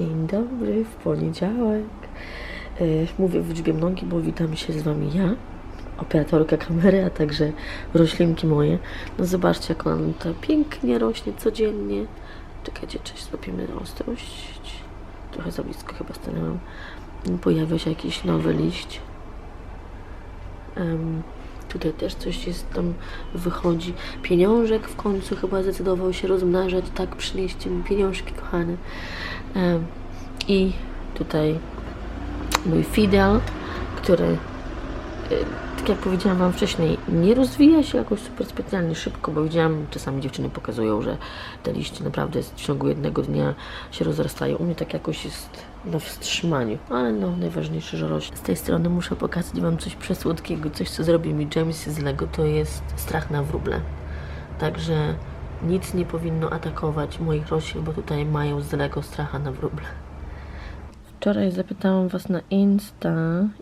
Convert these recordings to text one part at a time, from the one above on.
Dzień dobry, w poniedziałek. E, Mówię w liczbie mnogi, bo witam się z Wami ja, operatorka kamery, a także roślinki moje. No zobaczcie, jak on to pięknie rośnie codziennie. Czekajcie, cześć, zrobimy ostrość. Trochę za blisko chyba stanęłam. Pojawia się jakiś nowy liść. Em, tutaj też coś jest tam, wychodzi. Pieniążek w końcu chyba zdecydował się rozmnażać. Tak, przynieście mi pieniążki, kochane. I tutaj mój Fidel, który, y, tak jak powiedziałam Wam wcześniej, nie rozwija się jakoś super specjalnie szybko, bo widziałam, czasami dziewczyny pokazują, że te liście naprawdę w ciągu jednego dnia się rozrastają. U mnie tak jakoś jest na wstrzymaniu, ale no najważniejsze, że rośnie. Z tej strony muszę pokazać Wam coś przesłodkiego, coś co zrobi mi James z Lego, to jest strach na wróble. Także nic nie powinno atakować moich roślin, bo tutaj mają z Lego stracha na wróble. Wczoraj zapytałam Was na Insta,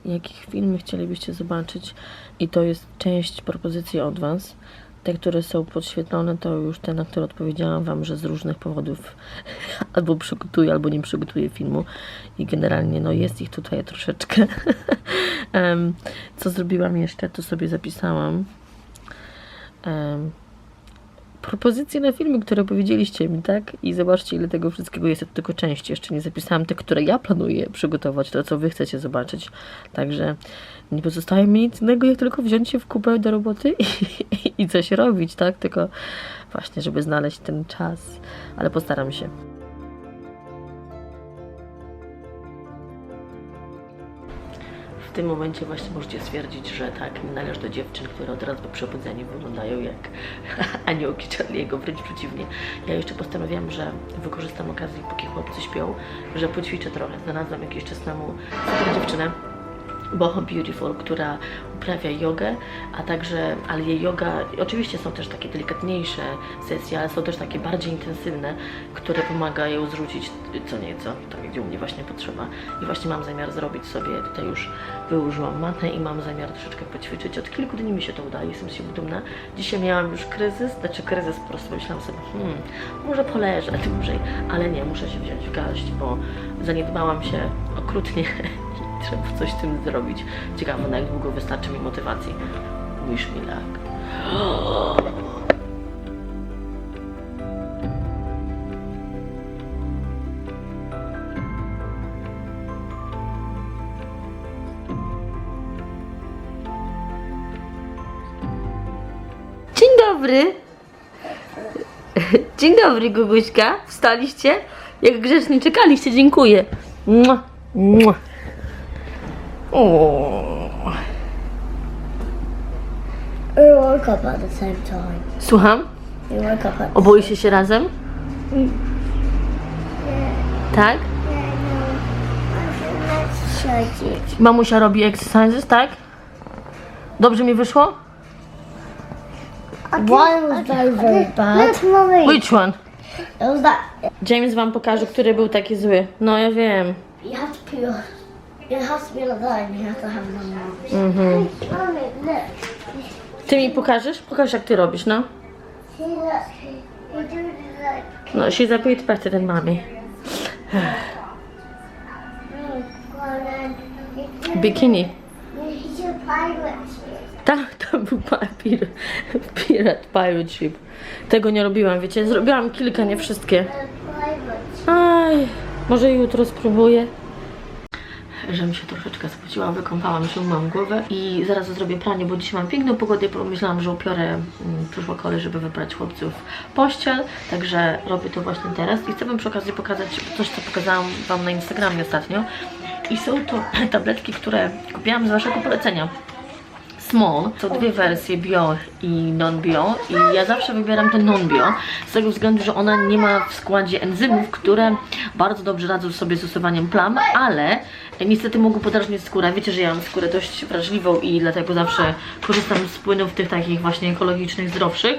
jakich filmy chcielibyście zobaczyć i to jest część propozycji od Was. Te, które są podświetlone, to już te, na które odpowiedziałam Wam, że z różnych powodów albo przygotuję, albo nie przygotuję filmu i generalnie no jest ich tutaj troszeczkę. Co zrobiłam jeszcze, to sobie zapisałam. Propozycje na filmy, które powiedzieliście mi, tak? I zobaczcie, ile tego wszystkiego jest. To tylko część. Jeszcze nie zapisałam te, które ja planuję przygotować, to co wy chcecie zobaczyć. Także nie pozostaje mi nic innego, jak tylko wziąć się w kupę do roboty i, i coś robić, tak? Tylko właśnie, żeby znaleźć ten czas. Ale postaram się. Tym momencie właśnie możecie stwierdzić, że tak, nie należy do dziewczyn, które od razu po przebudzeniu wyglądają jak aniołki Charlie'ego, wręcz przeciwnie. Ja jeszcze postanowiłam, że wykorzystam okazję, póki chłopcy śpią, że poćwiczę trochę. Znalazłam jakiś czas temu super dziewczynę, Boho Beautiful, która uprawia jogę, a także, ale jej yoga, oczywiście są też takie delikatniejsze sesje, ale są też takie bardziej intensywne, które pomagają zrzucić co nieco, tak gdzie u mnie właśnie potrzeba. I właśnie mam zamiar zrobić sobie, tutaj już wyłożyłam matę i mam zamiar troszeczkę poćwiczyć. Od kilku dni mi się to udaje, jestem siebie dumna. Dzisiaj miałam już kryzys, znaczy kryzys, po prostu myślałam sobie, hmm, może poleżę dłużej, ale nie, muszę się wziąć w garść, bo zaniedbałam się okrutnie trzeba coś z tym zrobić. Ciekawe, na jak długo wystarczy mi motywacji. Wish me luck. Dzień dobry. Dzień dobry, Guguśka. Wstaliście? Jak grzecznie czekaliście, dziękuję. Mua, mua. O. We woke up at the same time. Słucham? We woke up at Oboicie się razem? Tak? Let's show you. Mamusia robi exercises, tak? Dobrze mi wyszło? One was very, very bad. Which one? It was that James wam pokaże, który był taki zły. No ja wiem. you have to put your. It has to be like that, and you have to have one mouth. Mhm. Mommy, look. Ty mi pokażesz? Pokaż jak ty robisz, no. See, look. You do it like. No, she's a bit better than mommy. Mm, Bikini. He's a pirate. Tak, to był pa- pir Pirate Pirate Ship. Tego nie robiłam, wiecie, zrobiłam kilka, nie wszystkie. Pirate. Aj, może jutro spróbuję. Żebym się troszeczkę spociła, wykąpałam się, umyłam głowę i zaraz zrobię pranie, bo dzisiaj mam piękną pogodę. Pomyślałam, że upiorę mm, przyszła kolej, żeby wybrać chłopców pościel, także robię to właśnie teraz. I chcę Wam przy okazji pokazać coś, co pokazałam Wam na Instagramie ostatnio. I są to tabletki, które kupiłam z Waszego polecenia. Small, to dwie wersje bio i non-bio i ja zawsze wybieram ten non-bio z tego względu, że ona nie ma w składzie enzymów, które bardzo dobrze radzą sobie z usuwaniem plam, ale niestety mogą podrażnić skórę. Wiecie, że ja mam skórę dość wrażliwą i dlatego zawsze korzystam z płynów tych takich właśnie ekologicznych, zdrowszych.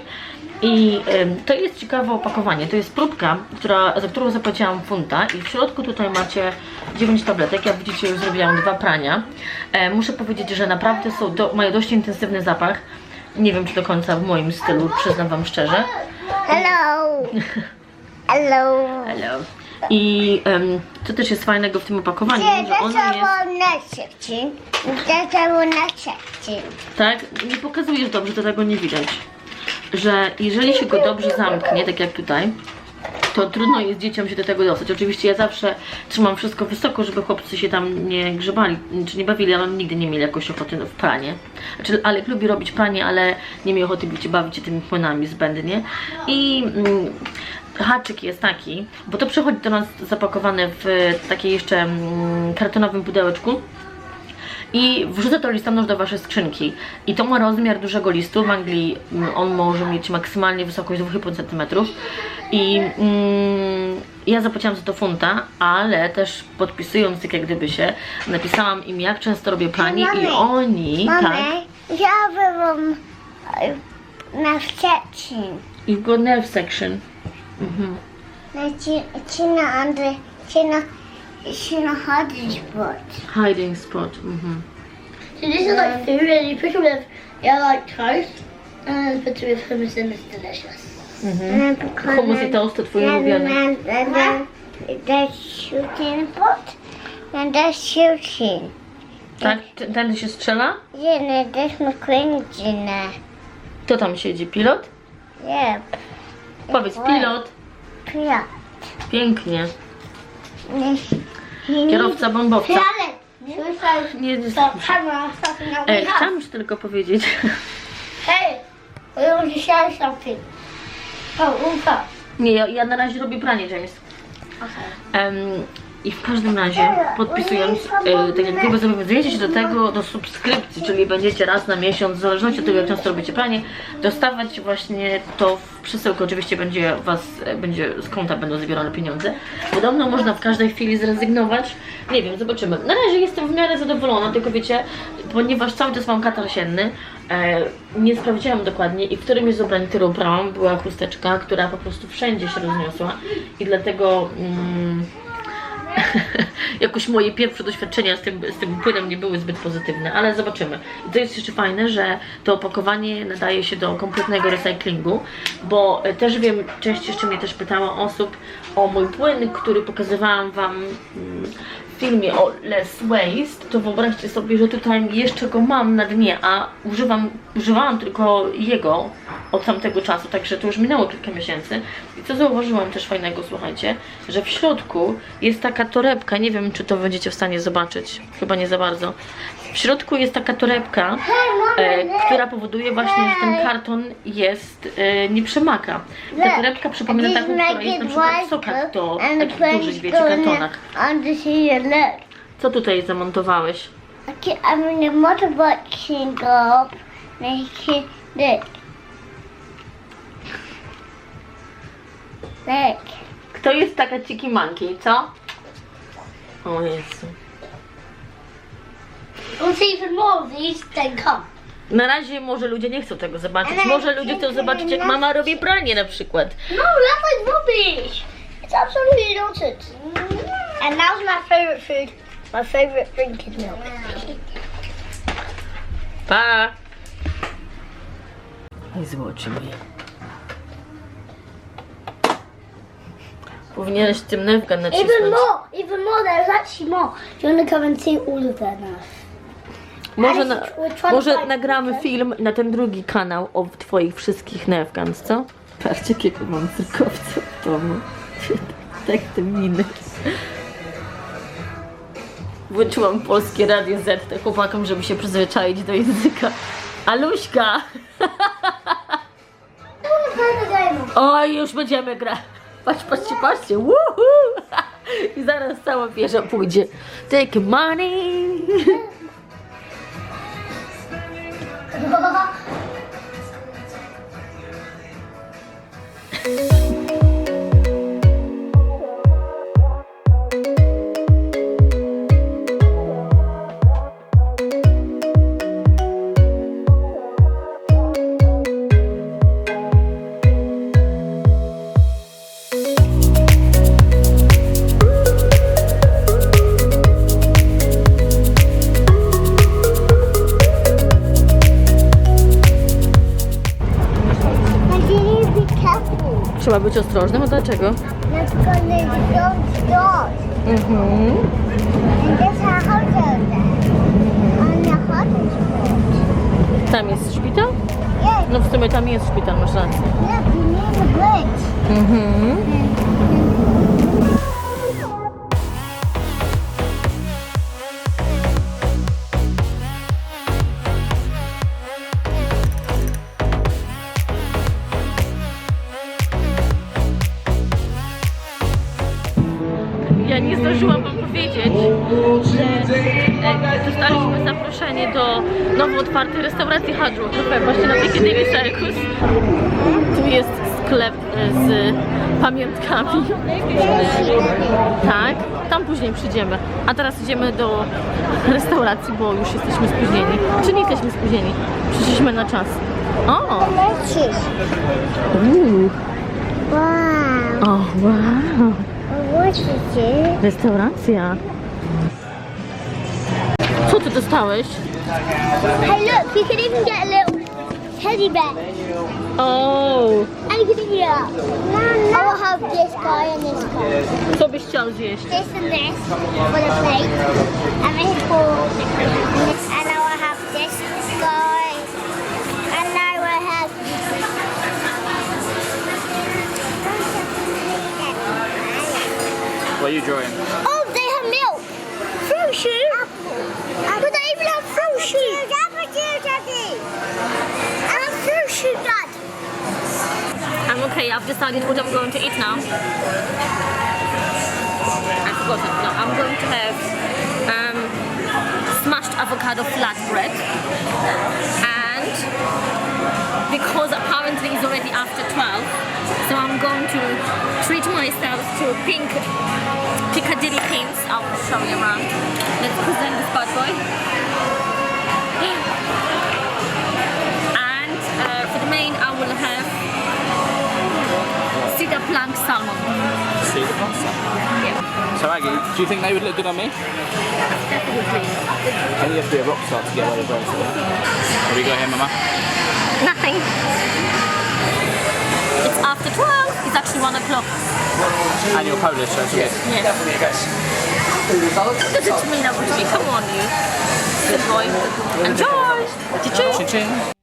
I to jest ciekawe opakowanie. To jest próbka, która, za którą zapłaciłam funta i w środku tutaj macie 9 tabletek. Jak widzicie już zrobiłam dwa prania. E, muszę powiedzieć, że naprawdę są do, mają dość intensywny zapach. Nie wiem czy do końca w moim stylu, przyznam wam szczerze. Hello. Hello. Hello. I em, co też jest fajnego w tym opakowaniu, że ono jest, tak, nie pokazujesz dobrze, to tego nie widać, że jeżeli się go dobrze zamknie, tak jak tutaj, to trudno jest dzieciom się do tego dostać. Oczywiście ja zawsze trzymam wszystko wysoko, żeby chłopcy się tam nie grzebali, czy nie bawili, ale nigdy nie mieli jakoś ochoty w pranie. Znaczy, Alek lubi robić pranie, ale nie miał ochoty bić, bawić się tymi płynami zbędnie. I mm, haczyk jest taki, bo to przychodzi do nas zapakowane w takiej jeszcze mm, kartonowym pudełeczku i wrzucę to listonosz do Waszej skrzynki. I to ma rozmiar dużego listu. W Anglii mm, on może mieć maksymalnie wysokość 2,5 cm. I mm, ja zapłaciłam za to funta, ale też podpisując tak jak gdyby się, napisałam im jak często robię pranie i Mamy. oni, tak, Mamy, ja byłam e, na Szczecin. you've got nerve section. Mhm. Na ci- ci na Andrzej, ci na, ci na Hardysport. Hiding spot. Mhm. So this is like food, and you put it with yeah, like toast, and put it with hummus, and it's delicious. Mhm. Hummus i toast to ulubione. And then, and then shooting pot. And there's shooting. Tak? T- Ten się strzela? Yeah, and there's McQueen's in there. Kto tam siedzi? Pilot? Yep. Powiedz pilot. Yeah. Pięknie. He Kierowca bombowca. Suicide. Nie, nie Stop camera. Stopping out. E, chciałam już tylko powiedzieć, want to share something. Oh, Ulfa. nie, ja, ja na razie robię pranie, James. Okay. Em, I w każdym razie, podpisując, e, tak jak gdyby zobowiązujecie się do tego, do subskrypcji, czyli będziecie raz na miesiąc, w zależności od tego, jak często robicie pranie, dostawać właśnie to w przesyłkę. Oczywiście będzie was, e, będzie z konta będą zbierane pieniądze. Podobno można w każdej chwili zrezygnować. Nie wiem, zobaczymy. Na razie jestem w miarę zadowolona, tylko wiecie, ponieważ cały czas mam katar sienny, e, nie sprawdziłam dokładnie i w którym jest ubrań, które ubrałam, była chusteczka, która po prostu wszędzie się rozniosła i dlatego... Mm, jakoś moje pierwsze doświadczenia z tym, z tym płynem nie były zbyt pozytywne, ale zobaczymy. I to jest jeszcze fajne, że to opakowanie nadaje się do kompletnego recyklingu, bo e, też wiem, część jeszcze mnie też pytała osób o mój płyn, który pokazywałam Wam mm, filmie o Less Waste, to wyobraźcie sobie, że tutaj jeszcze go mam na dnie, a używam, używałam tylko jego od tamtego czasu, także to już minęło kilka miesięcy. I co zauważyłam też fajnego, słuchajcie, że w środku jest taka torebka, nie wiem czy to będziecie w stanie zobaczyć, chyba nie za bardzo. W środku jest taka torebka, e, która powoduje właśnie, że ten karton jest, e, nie przemaka. Ta torebka przypomina taką, która jest na przykład w sokach, to takich dużych, wiecie, kartonach. Co tutaj zamontowałeś? I can- I mean, the motorbike can go up. Kto jest taka Ciki Monkey, co? O Jezu. Want even more of these? Come. Na razie może ludzie nie chcą tego zobaczyć. Może ludzie chcą zobaczyć, jak mama robi pranie na przykład. No, that's like rubbish. It's absolutely nonsense. And now's my favourite food. My favourite drink is milk. Pa! He's watching me. Powinieneś tym Even nacisnąć. more, even more. There's actually more. Do you want to come and see all of them now? Może, na, może nagramy film na ten drugi kanał o twoich wszystkich Nevgans, co? Patrzcie, jakiego mam cyrkowca w domu. tak te miny. Włączyłam polskie Radio Z te chłopakom, żeby się przyzwyczaić do języka. Aluśka! Oj, już będziemy grać. Patrz, patrzcie, patrzcie. Woohoo! I zaraz cała wieża pójdzie. Take money! 走，走，走。Być ostrożnym, a dlaczego? Now Let's go stores. Mhm. And there's a hotel there. And hotel sport. Tam jest szpital? Yeah, No w sumie tam jest szpital, masz rację. look, you need the bridge. Mhm. Do nowo otwartej restauracji Cafe właśnie na Piccadilly Circus. Tu jest sklep e, z pamiątkami. Tak, tam później przyjdziemy. A teraz idziemy do restauracji, bo już jesteśmy spóźnieni. Czy nie jesteśmy spóźnieni? Przyszliśmy na czas. O! Uuu. Wow. O, wow! Restauracja. Co ty dostałeś? Hey, look, you can even get a little teddy bear. O! And you can eat it up. No, I will have this guy and this guy. Co byś chciał zjeść? This and this for the plate. And this for... And I will have this guy. And I will have... What are you drawing? Oh, they have milk. Fruit shoot. But they even have fruit shoot. Apple juice, Daddy. And a fruit shoot, Dad. I'm okay, I've decided what I'm going to eat now. I forgot. No, I'm going to have um, smashed avocado flatbread. And because apparently it's already after 12, so I'm going to treat myself to pink Piccadilly pins. I'll show you around. Let's present this bad boy. And uh, for the main, I will have cedar plank salmon. See the salmon. Yeah, So Aggie, do you think they would look good on me? definitely. I think you have to be a rock star to get away with those. What do you got here, Mama? Nothing. It's after 12. It's actually 1 o'clock. And you're Polish, so it's yes. Yes. Does it mean that to me? Come on, you. Good boy. Enjoy. Choo-choo.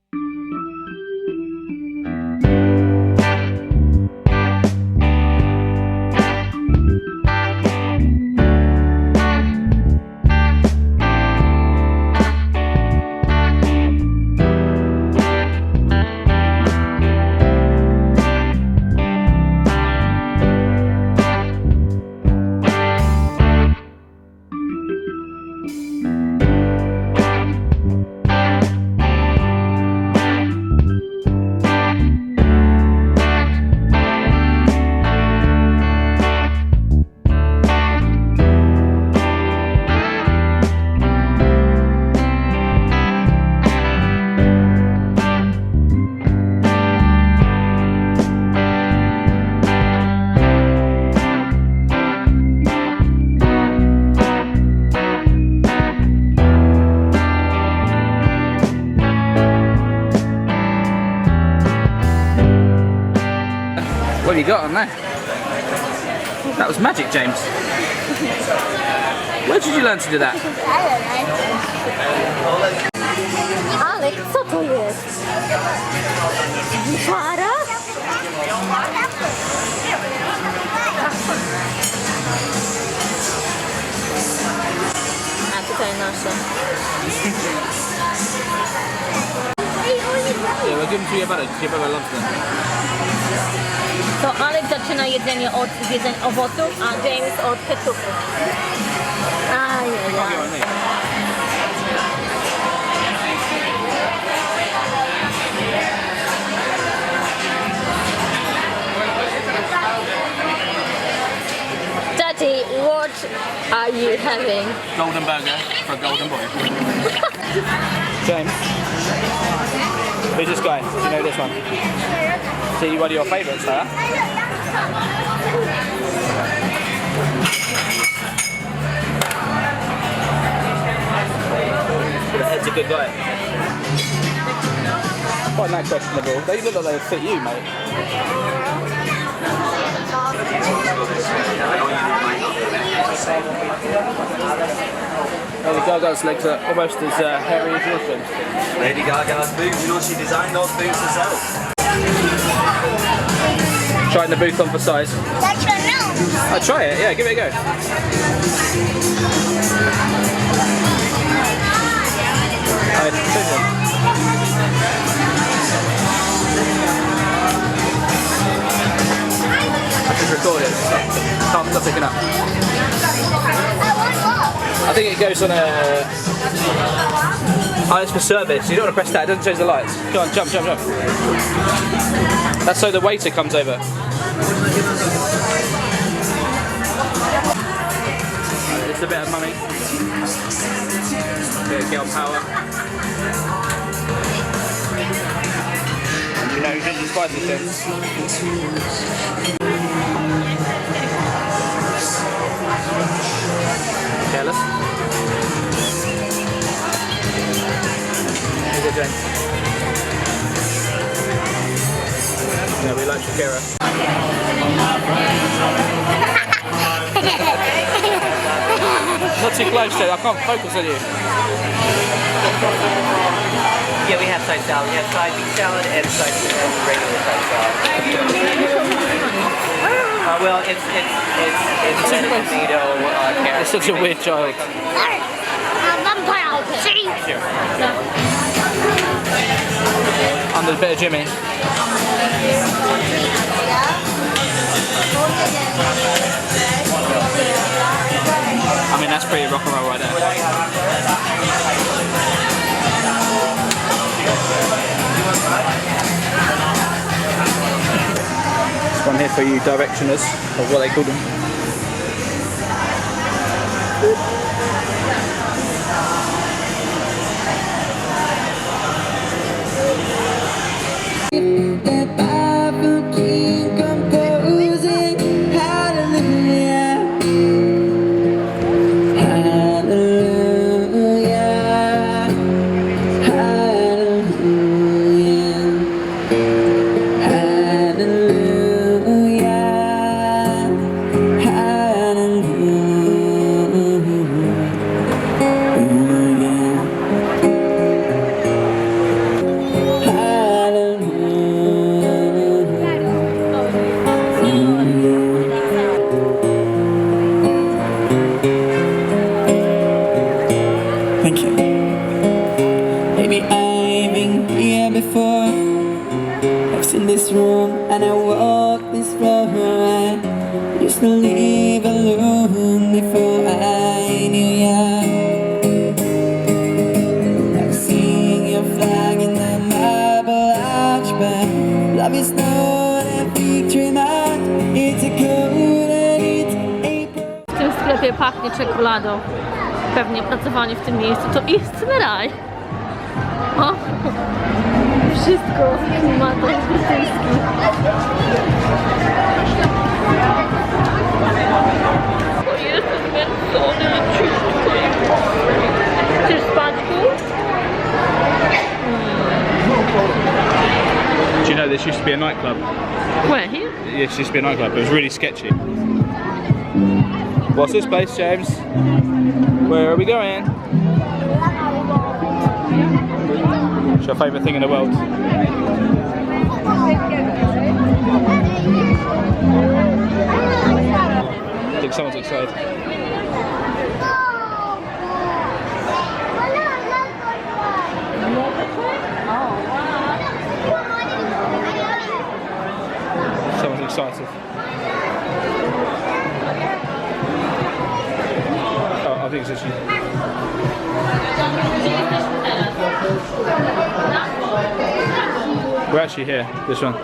Chin-chin. What have you got on there? That was magic, James. Where did you learn to do that? Alek, co to jest? Para? A tutaj nasze. Yeah, we'll give them to your brother. Your brother loves them. To Alek zaczyna jedzenie od jedzeń owoców, a James od ketchupu. Ajajaj. Go on. Daddy, what are you having? Golden burger for a golden boy. James, who's this guy? Do you know this one? See, one of your favourites, huh? That's a good guy. Quite that questionable. They look like they fit you, mate. Lady Gaga's legs are almost as uh, hairy as your friends. Lady Gaga's boots, you know she designed those boots herself. Trying the boot on for size. That's your nose. I'll try it, yeah, give it a go. Alright, change. I should record it. Can't stop picking up. I think it goes on a. Oh, it's for service. You don't want to press that. It doesn't change the lights. Come on, jump, jump, jump. That's so the waiter comes over. It's a bit of money. Bit of girl power. You know who's into spicy things? Careless. How you go, Yeah, we like Shakira. Not too close, Jay. I can't focus on you. Yeah, we have side salad. We have side beef salad and side and regular side salad. Uh, well, it's it's it's it's lettuce, tomato, uh, carrot. It's such a weird child. vampire. See? Under the bit of Jimmy. I mean, that's pretty rock and roll right there. One here for you directioners, or what they call them. That Pewnie pracowanie w tym miejscu to istny raj. O! Wszystko w klimatach brytyjskich. O, jestem zmęczony, leciutko. Chcesz spać tu? Do you know this used to be a nightclub? Where, here? Yes, it used to be a nightclub. It was really sketchy. What's this place, James? Where are we going? What's your favourite thing in the world? I think someone's excited. Someone's excited. It's actually. We're actually here. This one.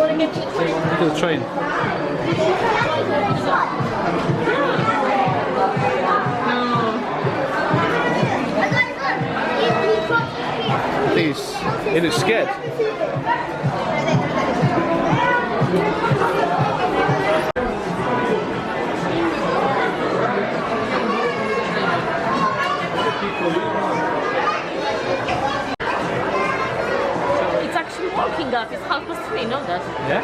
Look at the train. He's, he looks scared. Supposed to be, you know that. Yeah?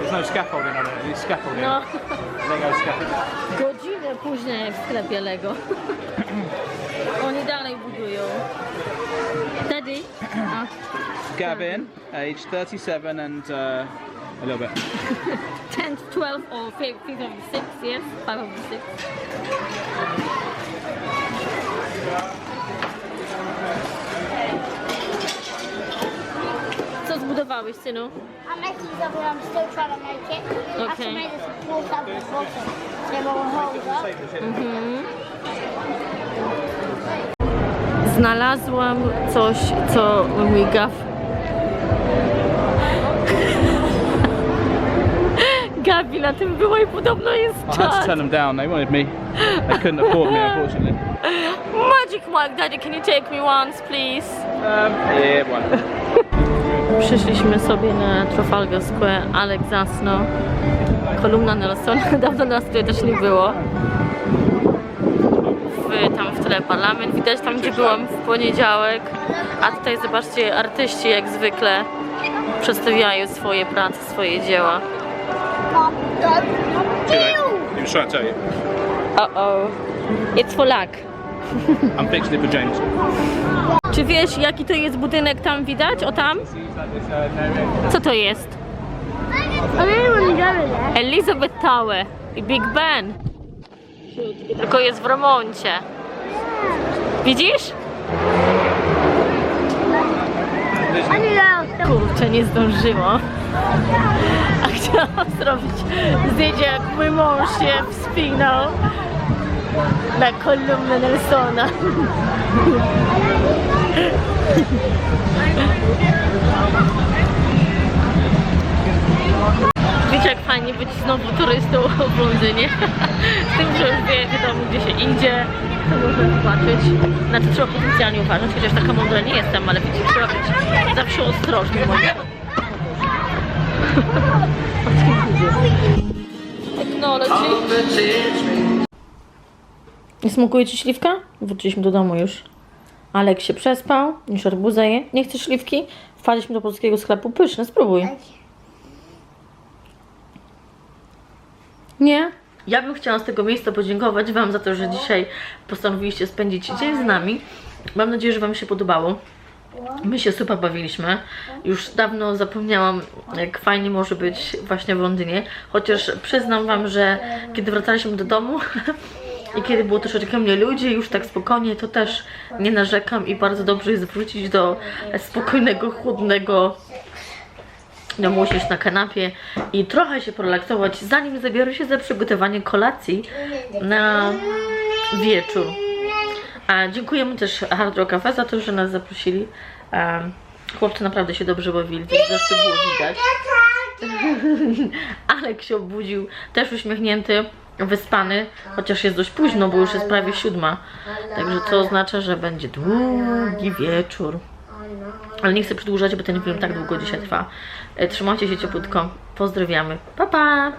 There's no scaffolding on it. It needs scaffolding. No, Lego scaffolding. godzinę później w sklepie Lego. Oni dalej budują. Daddy? A, Gavin, age 37 and uh, a little bit. 10, to 12 or 5 of the 6, yes? 5 of the 6. Synu? I'm making something, I'm still trying to make it. I have to Okay. make this support up the bottom. So it will hold up. Znalazłam coś, co mój gaf. Gabi na tym była i podobno jest I had to turn them down. They wanted me. They couldn't afford me, unfortunately. Magic Mark, Daddy, can you take me once, please? Um, yeah, one. Przyszliśmy sobie na Trafalgar Square, Alek zasnął. Kolumna Nelsona, dawno nas tutaj też nie było. W, tam w tle parlament, widać tam gdzie byłam w poniedziałek. A tutaj zobaczcie, artyści jak zwykle przedstawiają swoje prace, swoje dzieła. To tell you. Uh oh, it's for luck. I'm fixing it for James. Czy wiesz jaki to jest budynek tam widać? O tam? Co to jest? Elizabeth Tower i Big Ben. Tylko jest w remoncie. Widzisz? Kurczę, nie zdążyło. A chciałam zrobić zdjęcie, jak mój mąż się wspinał na kolumnę Nelsona. Wiecie, jak fajnie być znowu turystą w Londynie. Z tym, że już wie, wiadomo, gdzie się idzie, to można zobaczyć. Na to trzeba potencjalnie uważać, chociaż taka mądra nie jestem, ale wiecie, trzeba być zawsze ostrożnym moim. Technology. Nie smakuje ci śliwka? Wróciliśmy do domu już. Alek się przespał, już arbuza je. Nie chcesz śliwki? Wpadliśmy do polskiego sklepu. Pyszne, spróbuj. Nie? Ja bym chciała z tego miejsca podziękować Wam za to, że dzisiaj postanowiliście spędzić dzień z nami. Mam nadzieję, że Wam się podobało. My się super bawiliśmy. Już dawno zapomniałam, jak fajnie może być właśnie w Londynie. Chociaż przyznam Wam, że kiedy wracaliśmy do domu i kiedy było troszeczkę mniej ludzi, już tak spokojnie, to też nie narzekam i bardzo dobrze jest wrócić do spokojnego, chłodnego no usiąść na kanapie i trochę się porelaksować, zanim zabiorę się za przygotowanie kolacji na wieczór. A dziękujemy też Hard Rock Cafe za to, że nas zaprosili. Chłopcy naprawdę się dobrze bawili, to zresztą było widać. Alek się obudził, też uśmiechnięty, wyspany, chociaż jest dość późno, bo już jest prawie siódma. Także to oznacza, że będzie długi wieczór. Ale nie chcę przedłużać, bo ten film tak długo dzisiaj trwa. E, Trzymajcie się ciepłutko. Pozdrawiamy. Pa, pa!